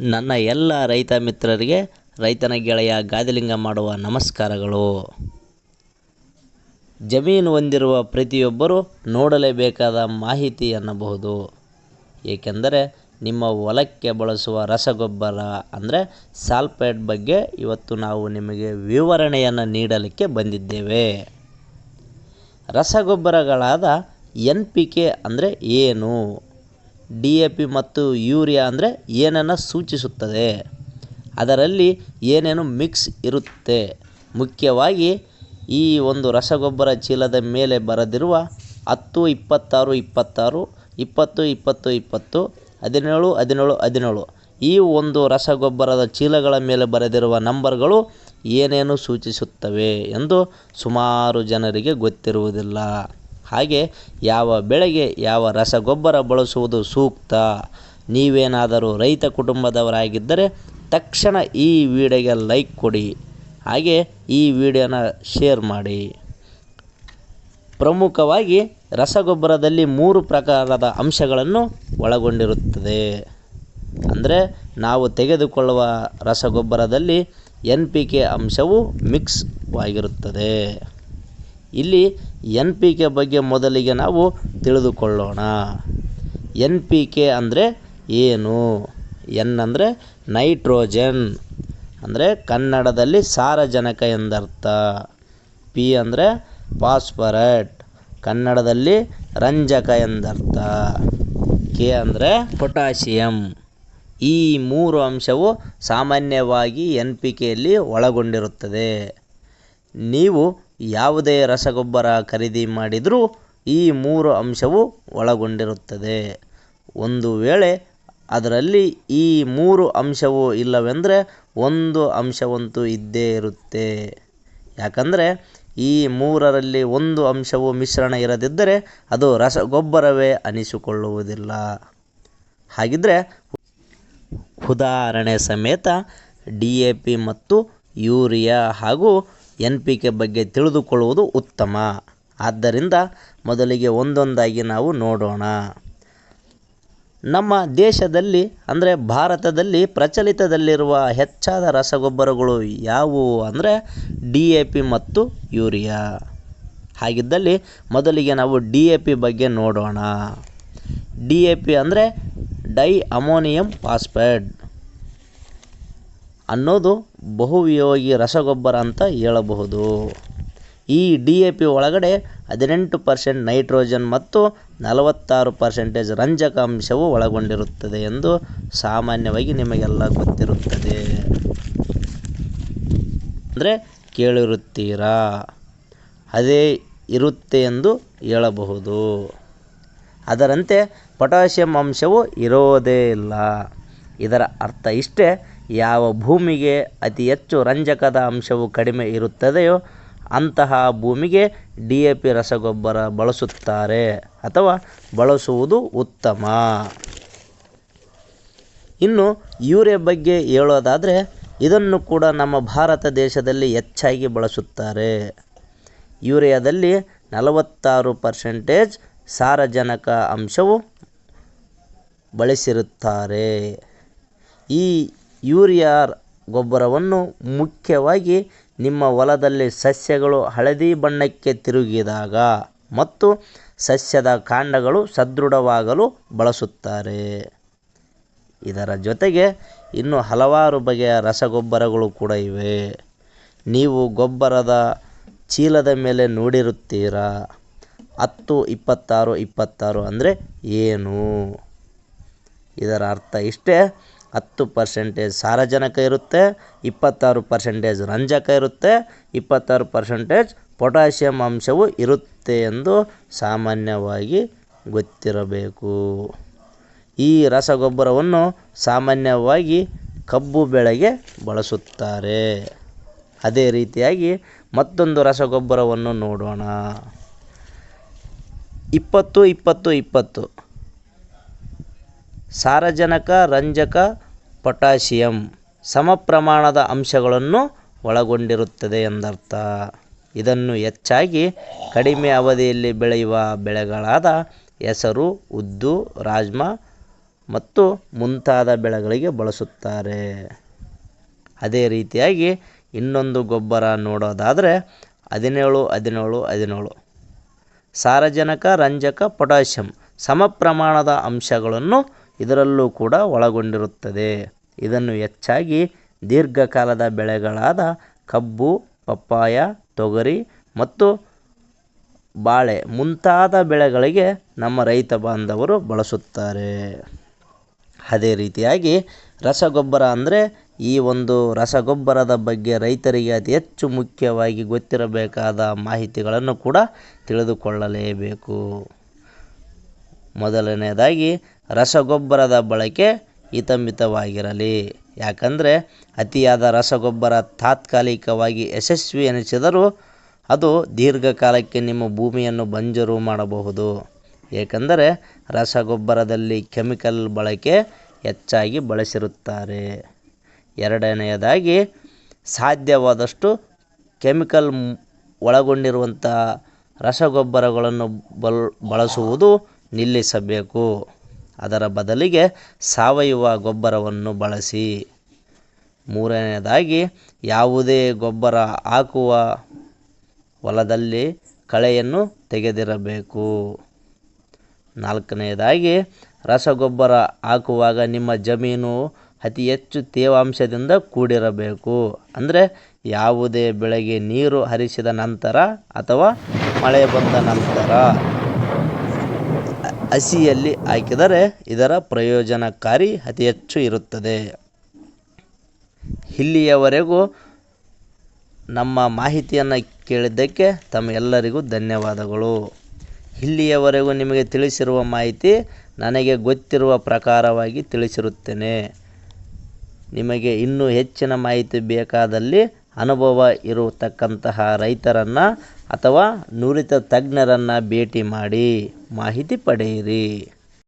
ನನ್ನ ಎಲ್ಲ ರೈತ ಮಿತ್ರರಿಗೆ, ರೈತನ ಗೆಳೆಯ ಗಾದಿಲಿಂಗ ಮಾಡುವ ನಮಸ್ಕಾರಗಳು. ಜಮೀನು ಹೊಂದಿರುವ ಪ್ರತಿಯೊಬ್ಬರು ನೋಡಲೇಬೇಕಾದ ಮಾಹಿತಿ ಎನ್ನಬಹುದು ಏಕೆಂದರೆ ನಿಮ್ಮ ಹೊಲಕ್ಕೆ ಬಳಸುವ ರಸಗೊಬ್ಬರ ಅಂದರೆ ಸಾಲ್ಪೇಟ್ ಬಗ್ಗೆ ಇವತ್ತು ನಾವು ನಿಮಗೆ ವಿವರಣೆಯನ್ನು ನೀಡಲಿಕ್ಕೆ ಬಂದಿದ್ದೇವೆ. ರಸಗೊಬ್ಬರಗಳಾದ ಎನ್ ಪಿ ಕೆ ಅಂದರೆ ಏನು? ಡಿ ಎ ಪಿ ಮತ್ತು ಯೂರಿಯಾ ಅಂದರೆ ಏನನ್ನು ಸೂಚಿಸುತ್ತದೆ. ಅದರಲ್ಲಿ ಏನೇನು ಮಿಕ್ಸ್ ಇರುತ್ತೆ. ಮುಖ್ಯವಾಗಿ ಈ ಒಂದು ರಸಗೊಬ್ಬರ ಚೀಲದ ಮೇಲೆ ಬರೆದಿರುವ ಹತ್ತು, ಇಪ್ಪತ್ತಾರು ಇಪ್ಪತ್ತಾರು, ಇಪ್ಪತ್ತು ಇಪ್ಪತ್ತು ಇಪ್ಪತ್ತು, ಹದಿನೇಳು ಹದಿನೇಳು ಹದಿನೇಳು ಈ ಒಂದು ರಸಗೊಬ್ಬರದ ಚೀಲಗಳ ಮೇಲೆ ಬರೆದಿರುವ ನಂಬರ್ಗಳು ಏನೇನು ಸೂಚಿಸುತ್ತವೆ ಎಂದು ಸುಮಾರು ಜನರಿಗೆ ಗೊತ್ತಿರುವುದಿಲ್ಲ. ಹಾಗೆ ಯಾವ ಬೆಳೆಗೆ ಯಾವ ರಸಗೊಬ್ಬರ ಬಳಸುವುದು ಸೂಕ್ತ? ನೀವೇನಾದರೂ ರೈತ ಕುಟುಂಬದವರಾಗಿದ್ದರೆ ತಕ್ಷಣ ಈ ವಿಡಿಯೋಗೆ ಲೈಕ್ ಕೊಡಿ, ಹಾಗೆ ಈ ವಿಡಿಯೋನ ಶೇರ್ ಮಾಡಿ. ಪ್ರಮುಖವಾಗಿ ರಸಗೊಬ್ಬರದಲ್ಲಿ ಮೂರು ಪ್ರಕಾರದ ಅಂಶಗಳನ್ನು ಒಳಗೊಂಡಿರುತ್ತದೆ. ಅಂದರೆ ನಾವು ತೆಗೆದುಕೊಳ್ಳುವ ರಸಗೊಬ್ಬರದಲ್ಲಿ ಎನ್ ಪಿ ಕೆ ಅಂಶವು ಮಿಕ್ಸ್ವಾಗಿರುತ್ತದೆ ಇಲ್ಲಿ ಎನ್ ಪಿ ಕೆ ಬಗ್ಗೆ ಮೊದಲಿಗೆ ನಾವು ತಿಳಿದುಕೊಳ್ಳೋಣ. ಎನ್ ಪಿ ಕೆ ಅಂದರೆ ಏನು? ಎನ್ ಅಂದರೆ ನೈಟ್ರೋಜನ್. ಅಂದರೆ ಕನ್ನಡದಲ್ಲಿ ಸಾರಜನಕ ಎಂದರ್ಥ. ಪಿ ಅಂದರೆ ಫಾಸ್ಫರಟ್. ಕನ್ನಡದಲ್ಲಿ ರಂಜಕ ಎಂದರ್ಥ. ಕೆ ಅಂದರೆ ಪೊಟ್ಯಾಷಿಯಂ. ಈ ಮೂರು ಅಂಶವು ಸಾಮಾನ್ಯವಾಗಿ ಎನ್ ಪಿ ಕೆಯಲ್ಲಿ ಒಳಗೊಂಡಿರುತ್ತದೆ. ನೀವು ಯಾವುದೇ ರಸಗೊಬ್ಬರ ಖರೀದಿ ಮಾಡಿದರೂ ಈ ಮೂರು ಅಂಶವು ಒಳಗೊಂಡಿರುತ್ತದೆ. ಒಂದು ವೇಳೆ ಅದರಲ್ಲಿ ಈ ಮೂರು ಅಂಶವು ಇಲ್ಲವೆಂದರೆ ಒಂದು ಅಂಶವಂತೂ ಇದ್ದೇ ಇರುತ್ತೆ. ಯಾಕಂದರೆ ಈ ಮೂರರಲ್ಲಿ ಒಂದು ಅಂಶವು ಮಿಶ್ರಣ ಇರದಿದ್ದರೆ ಅದು ರಸಗೊಬ್ಬರವೇ ಅನಿಸಿಕೊಳ್ಳುವುದಿಲ್ಲ. ಹಾಗಿದ್ದರೆ ಉದಾಹರಣೆ ಸಮೇತ ಡಿ ಎ ಪಿ ಮತ್ತು ಯೂರಿಯಾ ಹಾಗೂ ಎನ್ ಪಿ ಕೆ ಬಗ್ಗೆ ತಿಳಿದುಕೊಳ್ಳುವುದು ಉತ್ತಮ. ಆದ್ದರಿಂದ ಮೊದಲಿಗೆ ಒಂದೊಂದಾಗಿ ನಾವು ನೋಡೋಣ. ನಮ್ಮ ದೇಶದಲ್ಲಿ, ಅಂದರೆ ಭಾರತದಲ್ಲಿ ಪ್ರಚಲಿತದಲ್ಲಿರುವ ಹೆಚ್ಚಾದ ರಸಗೊಬ್ಬರಗಳು ಯಾವುವು ಅಂದರೆ ಡಿ ಎ ಪಿ ಮತ್ತು ಯೂರಿಯಾ. ಹಾಗಿದ್ದಲ್ಲಿ ಮೊದಲಿಗೆ ನಾವು ಡಿ ಎ ಪಿ ಬಗ್ಗೆ ನೋಡೋಣ. ಡಿ ಎ ಪಿ ಅಂದರೆ ಡೈ ಅಮೋನಿಯಂ ಫಾಸ್ಫೇಟ್ ಅನ್ನೋದು ಬಹುವಿಯೋಗಿ ರಸಗೊಬ್ಬರ ಅಂತ ಹೇಳಬಹುದು. ಈ ಡಿ ಎ ಪಿ ಒಳಗಡೆ ಹದಿನೆಂಟು ಪರ್ಸೆಂಟ್ ನೈಟ್ರೋಜನ್ ಮತ್ತು ನಲವತ್ತಾರು ಪರ್ಸೆಂಟೇಜ್ ರಂಜಕ ಅಂಶವು ಒಳಗೊಂಡಿರುತ್ತದೆ ಎಂದು ಸಾಮಾನ್ಯವಾಗಿ ನಿಮಗೆಲ್ಲ ಗೊತ್ತಿರುತ್ತದೆ. ಅಂದರೆ ಕೇಳಿರುತ್ತೀರಾ? ಅದೇ ಇರುತ್ತೆ ಎಂದು ಹೇಳಬಹುದು. ಅದರಂತೆ ಪೊಟ್ಯಾಷಿಯಂ ಅಂಶವು ಇರೋದೇ ಇಲ್ಲ. ಇದರ ಅರ್ಥ ಇಷ್ಟೇ ಯಾವ ಭೂಮಿಗೆ ಅತಿ ಹೆಚ್ಚು ರಂಜಕದ ಅಂಶವು ಕಡಿಮೆ ಇರುತ್ತದೆಯೋ ಅಂತಹ ಭೂಮಿಗೆ ಡಿ ಎ ಪಿ ರಸಗೊಬ್ಬರ ಬಳಸುತ್ತಾರೆ ಅಥವಾ ಬಳಸುವುದು ಉತ್ತಮ. ಇನ್ನು ಯೂರಿಯ ಬಗ್ಗೆ ಹೇಳೋದಾದರೆ ಇದನ್ನು ಕೂಡ ನಮ್ಮ ಭಾರತ ದೇಶದಲ್ಲಿ ಹೆಚ್ಚಾಗಿ ಬಳಸುತ್ತಾರೆ. ಯೂರಿಯಾದಲ್ಲಿ ನಲವತ್ತಾರು ಪರ್ಸೆಂಟೇಜ್ ಸಾರಜನಕ ಅಂಶವು ಬಳಸಿರುತ್ತಾರೆ. ಈ ಯೂರಿಯಾ ಗೊಬ್ಬರವನ್ನು ಮುಖ್ಯವಾಗಿ ನಿಮ್ಮ ಹೊಲದಲ್ಲಿ ಸಸ್ಯಗಳು ಹಳದಿ ಬಣ್ಣಕ್ಕೆ ತಿರುಗಿದಾಗ ಮತ್ತು ಸಸ್ಯದ ಕಾಂಡಗಳು ಸದೃಢವಾಗಲು ಬಳಸುತ್ತಾರೆ. ಇದರ ಜೊತೆಗೆ ಇನ್ನೂ ಹಲವಾರು ಬಗೆಯ ರಸಗೊಬ್ಬರಗಳು ಕೂಡ ಇವೆ. ನೀವು ಗೊಬ್ಬರದ ಚೀಲದ ಮೇಲೆ ನೋಡಿರುತ್ತೀರಾ? ಹತ್ತು, ಇಪ್ಪತ್ತಾರು ಇಪ್ಪತ್ತಾರು ಅಂದರೆ ಏನು? ಇದರ ಅರ್ಥ ಇಷ್ಟೇ. ಹತ್ತು ಪರ್ಸೆಂಟೇಜ್ ಸಾರಜನಕ ಇರುತ್ತೆ, ಇಪ್ಪತ್ತಾರು ಪರ್ಸೆಂಟೇಜ್ ರಂಜಕ ಇರುತ್ತೆ, ಇಪ್ಪತ್ತಾರು ಪರ್ಸೆಂಟೇಜ್ ಪೊಟ್ಯಾಷಿಯಂ ಅಂಶವು ಇರುತ್ತೆ ಎಂದು ಸಾಮಾನ್ಯವಾಗಿ ಗೊತ್ತಿರಬೇಕು. ಈ ರಸಗೊಬ್ಬರವನ್ನು ಸಾಮಾನ್ಯವಾಗಿ ಕಬ್ಬು ಬೆಳೆಗೆ ಬಳಸುತ್ತಾರೆ. ಅದೇ ರೀತಿಯಾಗಿ ಮತ್ತೊಂದು ರಸಗೊಬ್ಬರವನ್ನು ನೋಡೋಣ. ಇಪ್ಪತ್ತು ಇಪ್ಪತ್ತು ಇಪ್ಪತ್ತು. ಸಾರಜನಕ, ರಂಜಕ ಪೊಟ್ಯಾಷಿಯಂ ಸಮ ಪ್ರಮಾಣದ ಅಂಶಗಳನ್ನು ಒಳಗೊಂಡಿರುತ್ತದೆ ಎಂದರ್ಥ. ಇದನ್ನು ಹೆಚ್ಚಾಗಿ ಕಡಿಮೆ ಅವಧಿಯಲ್ಲಿ ಬೆಳೆಯುವ ಬೆಳೆಗಳಾದ ಹೆಸರು, ಉದ್ದು, ರಾಜ್ಮಾ ಮತ್ತು ಮುಂತಾದ ಬೆಳೆಗಳಿಗೆ ಬಳಸುತ್ತಾರೆ. ಅದೇ ರೀತಿಯಾಗಿ ಇನ್ನೊಂದು ಗೊಬ್ಬರ ನೋಡೋದಾದರೆ ಹದಿನೇಳು ಹದಿನೇಳು ಹದಿನೇಳು. ಸಾರಜನಕ, ರಂಜಕ, ಪೊಟ್ಯಾಷಿಯಂ ಸಮ ಪ್ರಮಾಣದ ಅಂಶಗಳನ್ನು ಇದರಲ್ಲೂ ಕೂಡ ಒಳಗೊಂಡಿರುತ್ತದೆ. ಇದನ್ನು ಹೆಚ್ಚಾಗಿ ದೀರ್ಘಕಾಲದ ಬೆಳೆಗಳಾದ ಕಬ್ಬು, ಪಪ್ಪಾಯ, ತೊಗರಿ ಮತ್ತು ಬಾಳೆ ಮುಂತಾದ ಬೆಳೆಗಳಿಗೆ ನಮ್ಮ ರೈತ ಬಾಂಧವರು ಬಳಸುತ್ತಾರೆ. ಅದೇ ರೀತಿಯಾಗಿ ರಸಗೊಬ್ಬರ ಅಂದರೆ ಈ ಒಂದು ರಸಗೊಬ್ಬರದ ಬಗ್ಗೆ ರೈತರಿಗೆ ಅತಿ ಹೆಚ್ಚು ಮುಖ್ಯವಾಗಿ ಗೊತ್ತಿರಬೇಕಾದ ಮಾಹಿತಿಗಳನ್ನು ಕೂಡ ತಿಳಿದುಕೊಳ್ಳಲೇಬೇಕು. ಮೊದಲನೆಯದಾಗಿ ರಸಗೊಬ್ಬರದ ಬಳಕೆ ಹಿತಮಿತವಾಗಿರಲಿ. ಯಾಕಂದರೆ ಅತಿಯಾದ ರಸಗೊಬ್ಬರ ತಾತ್ಕಾಲಿಕವಾಗಿ ಯಶಸ್ವಿ ಎನಿಸಿದರೂ ಅದು ದೀರ್ಘಕಾಲಕ್ಕೆ ನಿಮ್ಮ ಭೂಮಿಯನ್ನು ಬಂಜರು ಮಾಡಬಹುದು. ಏಕೆಂದರೆ ರಸಗೊಬ್ಬರದಲ್ಲಿ ಕೆಮಿಕಲ್ ಬಳಕೆ ಹೆಚ್ಚಾಗಿ ಬಳಸಿರುತ್ತಾರೆ. ಎರಡನೆಯದಾಗಿ, ಸಾಧ್ಯವಾದಷ್ಟು ಕೆಮಿಕಲ್ ಒಳಗೊಂಡಿರುವಂಥ ರಸಗೊಬ್ಬರಗಳನ್ನು ಬಲ್, ಬಳಸುವುದು ನಿಲ್ಲಿಸಬೇಕು. ಅದರ ಬದಲಿಗೆ ಸಾವಯವ ಗೊಬ್ಬರವನ್ನು ಬಳಸಿ. ಮೂರನೆಯದಾಗಿ, ಯಾವುದೇ ಗೊಬ್ಬರ ಹಾಕುವ ಹೊಲದಲ್ಲಿ ಕಳೆಯನ್ನು ತೆಗೆದಿರಬೇಕು. ನಾಲ್ಕನೆಯದಾಗಿ, ರಸಗೊಬ್ಬರ ಹಾಕುವಾಗ ನಿಮ್ಮ ಜಮೀನು ಅತಿ ಹೆಚ್ಚು ತೇವಾಂಶದಿಂದ ಕೂಡಿರಬೇಕು. ಅಂದರೆ ಯಾವುದೇ ಬೆಳೆಗೆ ನೀರು ಹರಿಸಿದ ನಂತರ ಅಥವಾ ಮಳೆ ಬಂದ ನಂತರ. ಹಸಿಯಲ್ಲಿ ಹಾಕಿದರೆ ಇದರ ಪ್ರಯೋಜನಕಾರಿ ಅತಿ ಹೆಚ್ಚು ಇರುತ್ತದೆ. ಇಲ್ಲಿಯವರೆಗೂ ನಮ್ಮ ಮಾಹಿತಿಯನ್ನು ಕೇಳಿದ್ದಕ್ಕೆ ತಮ್ಮೆಲ್ಲರಿಗೂ ಧನ್ಯವಾದಗಳು. ಇಲ್ಲಿಯವರೆಗೂ ನಿಮಗೆ ತಿಳಿಸಿರುವ ಮಾಹಿತಿ ನನಗೆ ಗೊತ್ತಿರುವ ಪ್ರಕಾರವಾಗಿ ತಿಳಿಸಿರುತ್ತೇನೆ. ನಿಮಗೆ ಇನ್ನೂ ಹೆಚ್ಚಿನ ಮಾಹಿತಿ ಬೇಕಾದಲ್ಲಿ ಅನುಭವ ಇರತಕ್ಕಂತಹ ರೈತರನ್ನು ಅಥವಾ ನುರಿತ ತಜ್ಞರನ್ನು ಭೇಟಿ ಮಾಡಿ. ಮಾಹಿತಿ ಪಡೆಯಿರಿ.